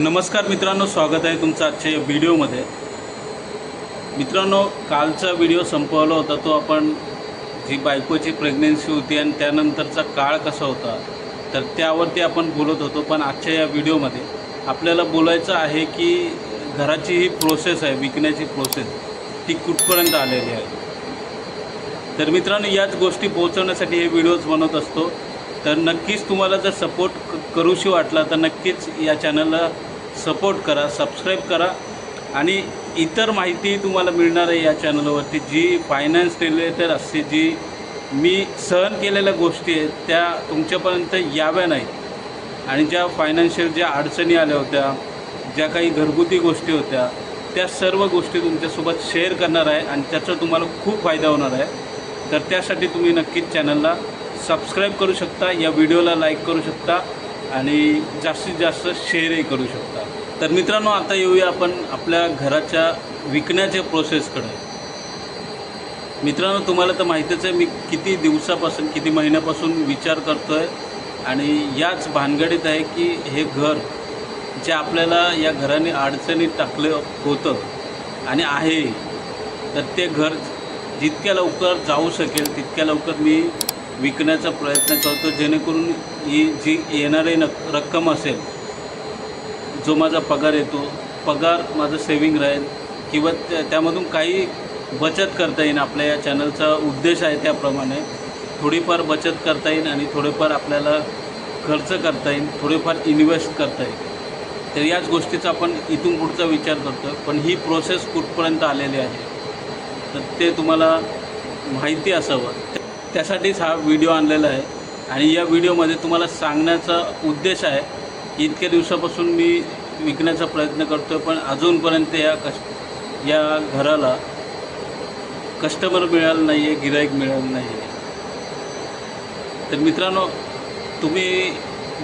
नमस्कार मित्रांनो स्वागत आहे तुमचं आजच्या या व्हिडिओमध्ये. मित्रांनो कालचा व्हिडिओ संपवला होता तो आपण जी बायकोची प्रेग्नेन्सी होती आणि त्यानंतरचा काळ कसा होता तर त्यावरती आपण बोलत होतो. पण आजच्या या व्हिडिओमध्ये आपल्याला बोलायचं आहे की घराची ही प्रोसेस आहे विकण्याची प्रोसेस ती कुठपर्यंत आलेली आहे. तर मित्रांनो याच गोष्टी पोहोचवण्यासाठी हे व्हिडिओज बनवत असतो. तर नक्कीच तुम्हाला जर सपोर्ट करूशी वाटला तर नक्कीच या चॅनलला सपोर्ट करा सबस्क्राईब करा. आणि इतर माहिती तुम्हाला मिळणार आहे या चॅनलवरती जी फायनान्स रिलेटेड असते जी मी सहन केलेल्या गोष्टी आहेत त्या तुमच्यापर्यंत याव्या नाही. आणि ज्या फायनान्शियल ज्या अडचणी आल्या होत्या ज्या काही घरगुती गोष्टी होत्या त्या सर्व गोष्टी तुमच्यासोबत शेअर करणार आहे आणि त्याचा तुम्हाला खूप फायदा होणार आहे. तर त्यासाठी तुम्ही नक्कीच चॅनलला सबस्क्राईब करू शकता या व्हिडिओला लाईक करू शकता. आणि जास्तीत जास्त शेअरही करू शकता. तर मित्रांनो आता येऊया आपण आपल्या घराच्या विकण्याच्या प्रोसेसकडे. मित्रांनो तुम्हाला तर माहितीच आहे मी किती दिवसापासून किती महिन्यापासून विचार करतो आहे आणि याच भानगडीत आहे की हे घर जे आपल्याला या घराने अडचणीत टाकलं होतं आणि आहे तर ते घर जितक्या लवकर जाऊ शकेल तितक्या लवकर मी विकण्याचा प्रयत्न करतो जेणेकरून ही जी येणारी नक रक्कम असेल जो माझा पगार येतो पगार माझं सेविंग राहील किंवा त्या त्यामधून काही बचत करता येईल आपल्या या चॅनलचा उद्देश आहे त्याप्रमाणे थोडीफार बचत करता येईल आणि थोडेफार आपल्याला खर्च करता येईल थोडेफार इन्व्हेस्ट करता येईल. तर याच गोष्टीचा आपण इथून पुढचा विचार करतो पण ही प्रोसेस कुठपर्यंत आलेली आहे? तर ते तुम्हाला माहिती असावं. त्यासाठीच हा व्हिडिओ आणलेला आहे. आणि या व्हिडिओमध्ये तुम्हाला सांगण्याचा उद्देश आहे इतक्या दिवसापासून मी विकण्याचा प्रयत्न करतो आहे पण अजूनपर्यंत या कश या घराला कस्टमर मिळालं नाही आहे गिराईक मिळालं नाही आहे तर मित्रांनो तुम्ही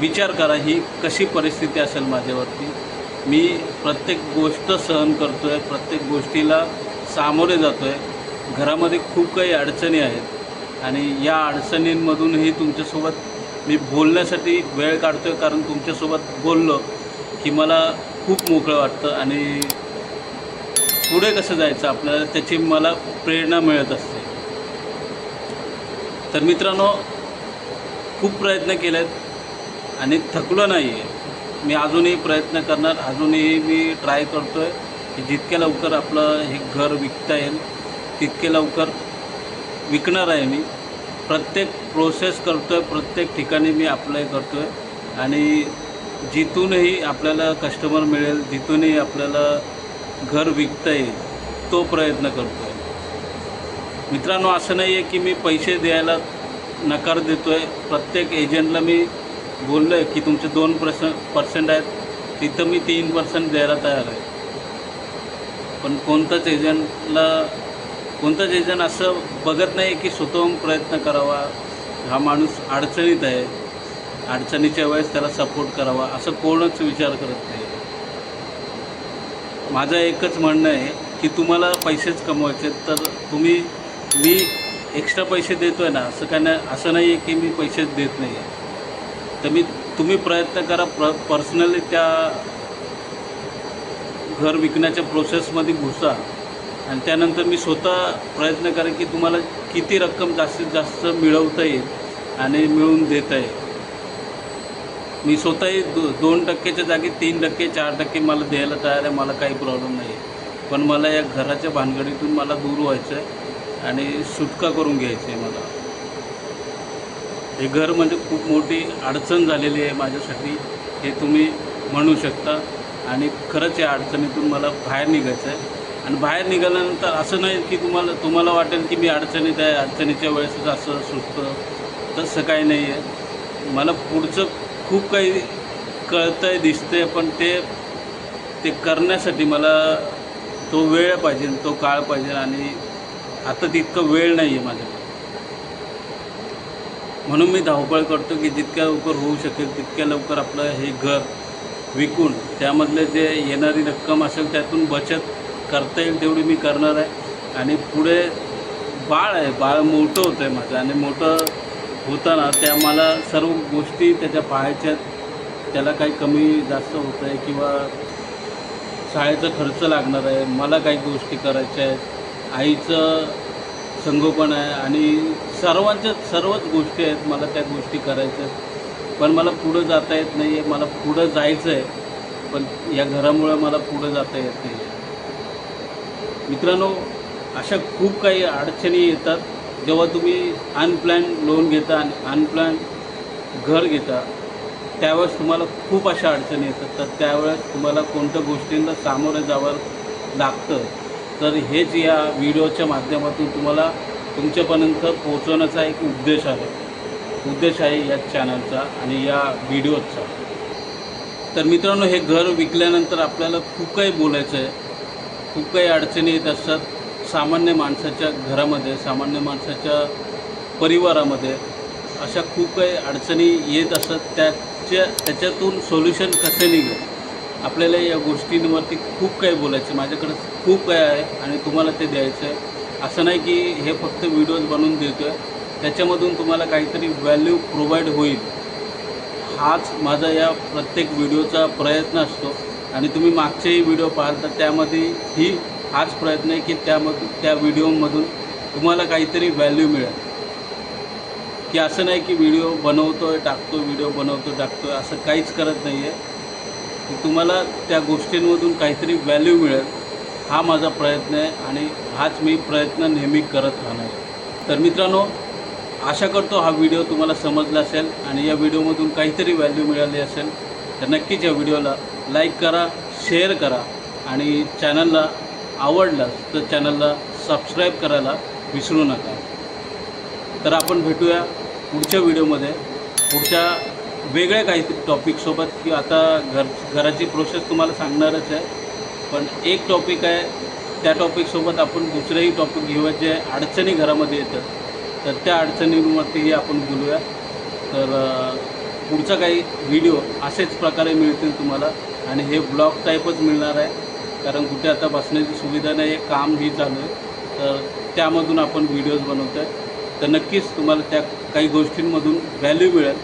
विचार करा ही कशी परिस्थिती असेल माझ्यावरती? मी प्रत्येक गोष्ट सहन करतो आहे प्रत्येक गोष्टीला सामोरे जातो आहे घरामध्ये खूप काही अडचणी आहेत. आणि या अडचणींमधूनही तुमच्यासोबत मी बोलण्यासाठी वेळ काढतो आहे कारण तुमच्यासोबत बोललो की मला खूप मोकळं वाटतं आणि पुढे कसं जायचं आपल्याला त्याची मला प्रेरणा मिळत असते. तर मित्रांनो खूप प्रयत्न केलेत आणि थकलो नाही आहे मी अजूनही प्रयत्न करणार अजूनही मी ट्राय करतो आहे की जितक्या लवकर आपलं हे घर विकता येईल तितके लवकर विकणार आहे मी. प्रत्येक प्रोसेस करतो आहे प्रत्येक ठिकाणी मी अप्लाय करतो आहे आणि जिथूनही आपल्याला कस्टमर मिळेल जिथूनही आपल्याला घर विकता येईल तो प्रयत्न करतो आहे मित्रांनो असं नाही आहे की मी पैसे द्यायला नकार देतो आहे प्रत्येक एजंटला मी बोललो आहे की तुमचे दोन पर्सेंट पर्सेंट आहेत. तिथं मी तीन पर्सेंट द्यायला तयार आहे. पण कोणताच एजंटला कोणताच एजंट असं बघत नाही की स्वतःहून प्रयत्न करावा हा माणूस अडचणीत आहे अडचणीच्या वेळेस त्याला सपोर्ट करावा असं कोणच विचार करत नाही. माझं एकच म्हणणं आहे की तुम्हाला पैसेच कमवायचे तर तुम्ही मी एक्स्ट्रा पैसे देतो आहे ना असं काय नाही असं नाही आहे की मी पैसेच देत नाही आहे तर मी तुम्ही प्रयत्न करा प्र पर्सनली त्या घर विकण्याच्या प्रोसेसमध्ये घुसा. आणि त्यानंतर मी स्वतः प्रयत्न करेन की तुम्हाला किती रक्कम जास्तीत जास्त मिळवता येईल आणि मिळवून देता येईल. मी स्वतःही दो दोन टक्क्याच्या जागी तीन टक्के चार टक्के मला द्यायला तयार आहे मला काही प्रॉब्लेम नाही आहे. पण मला या घराच्या भानगडीतून मला दूर व्हायचं आहे आणि सुटका करून घ्यायची आहे मला. हे घर म्हणजे खूप मोठी अडचण झालेली आहे माझ्यासाठी हे तुम्ही म्हणू शकता. आणि खरंच या अडचणीतून मला बाहेर निघायचं आहे आणि बाहेर निघाल्यानंतर असं नाही की तुम्हाला तुम्हाला वाटेल की मी अडचणीत आहे अडचणीच्या वेळेसच असं सुचतं. तसं काही नाही आहे मला पुढचं खूप काही कळतं आहे दिसतं आहे पण ते ते करण्यासाठी मला तो वेळ पाहिजे तो काळ पाहिजे आणि आता तितकं वेळ नाही आहे माझ्याकडे. म्हणून मी धावपळ करतो की जितक्या लवकर होऊ शकेल तितक्या लवकर आपलं हे घर विकून त्यामधले जे येणारी रक्कम असेल त्यातून बचत करता येईल तेवढी मी करणार आहे. आणि पुढे बाळ आहे बाळ मोठं होतं आहे माझं. आणि मोठं होताना त्या मला सर्व गोष्टी त्याच्या पाहायच्या आहेत त्याला काही कमी जास्त होतं आहे किंवा शाळेचा खर्च लागणार आहे मला काही गोष्टी करायच्या आहेत. आईचं संगोपन आहे आणि सर्वांच्या सर्वच गोष्टी आहेत मला त्या गोष्टी करायच्या आहेत. पण मला पुढं जाता येत नाही आहे मला पुढं जायचं आहे पण या घरामुळं मला पुढं जाता येत नाही आहे मित्रांनो अशा खूप काही अडचणी येतात. जेव्हा तुम्ही अनप्लॅन लोन घेता आणि अनप्लॅन घर घेता त्यावेळेस तुम्हाला खूप अशा अडचणी येतात. तर त्यावेळेस तुम्हाला कोणत्या गोष्टींना सामोरं जावं लागतं तर हेच या व्हिडिओच्या माध्यमातून तुम्हाला तुमच्यापर्यंत पोहोचवण्याचा एक उद्देश आहे. उद्देश आहे या चॅनलचा आणि या व्हिडिओचा तर मित्रांनो हे घर विकल्यानंतर आपल्याला खूप काही बोलायचं आहे खूप काही अडचणी येत असतात. सामान्य माणसाच्या घरामध्ये सामान्य माणसाच्या परिवारामध्ये अशा खूप काही अडचणी येत असतात. त्याच्या त्याच्यातून सोल्युशन कसे निघेल? आपल्याला या गोष्टींवरती खूप काही बोलायचं माझ्याकडे खूप काही आहे आणि तुम्हाला ते द्यायचं आहे. असं नाही की हे फक्त व्हिडिओज बनवून देतो आहे त्याच्यामधून तुम्हाला काहीतरी व्हॅल्यू प्रोव्हाइड होईल. हाच माझा या प्रत्येक व्हिडिओचा प्रयत्न असतो. आणि तुम्ही मागचेही व्हिडिओ पाहाल तर त्यामध्ये ही हाच प्रयत्न आहे की त्यामधून त्या व्हिडिओमधून तुम्हाला काहीतरी व्हॅल्यू मिळेल. की असं नाही की व्हिडिओ बनवतो आहे टाकतो व्हिडिओ बनवतो टाकतो आहे असं काहीच करत नाही आहे की तुम्हाला त्या गोष्टींमधून काहीतरी व्हॅल्यू मिळेल हा माझा प्रयत्न आहे आणि हाच मी प्रयत्न नेहमी करत राहणार आहे. तर मित्रांनो आशा करतो हा व्हिडिओ तुम्हाला समजला असेल आणि या व्हिडिओमधून काहीतरी व्हॅल्यू मिळाली असेल तर नक्कीच या व्हिडिओला लाईक करा शेअर करा आणि चॅनलला आवडलास तर चॅनलला सबस्क्राईब करायला विसरू नका. तर आपण भेटूया पुढच्या व्हिडिओमध्ये. पुढच्या वेगळ्या काही टॉपिकसोबत की आता घर घराची प्रोसेस तुम्हाला सांगणारच आहे. पण एक टॉपिक आहे त्या टॉपिकसोबत आपण दुसरेही टॉपिक घेऊया जे अडचणी घरामध्ये येतात. तर त्या अडचणींवरतीही आपण बोलूया. तर पुढचा काही व्हिडिओ असेच प्रकारे मिळतील तुम्हाला. आणि हे ब्लॉग टाईपच मिळणार आहे. कारण कुठे आता बसण्याची सुविधा नाही आहे काम ही चालू आहे. तर त्यामधून आपण व्हिडिओज बनवतो आहे तर नक्कीच तुम्हाला त्या काही गोष्टींमधून व्हॅल्यू मिळेल.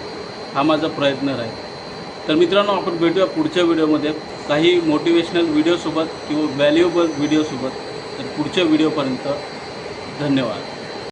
हा माझा प्रयत्न राहील. तर मित्रांनो आपण भेटूया पुढच्या व्हिडिओमध्ये काही मोटिवेशनल व्हिडिओसोबत किंवा व्हॅल्युएबल व्हिडिओसोबत तर पुढच्या व्हिडिओपर्यंत धन्यवाद.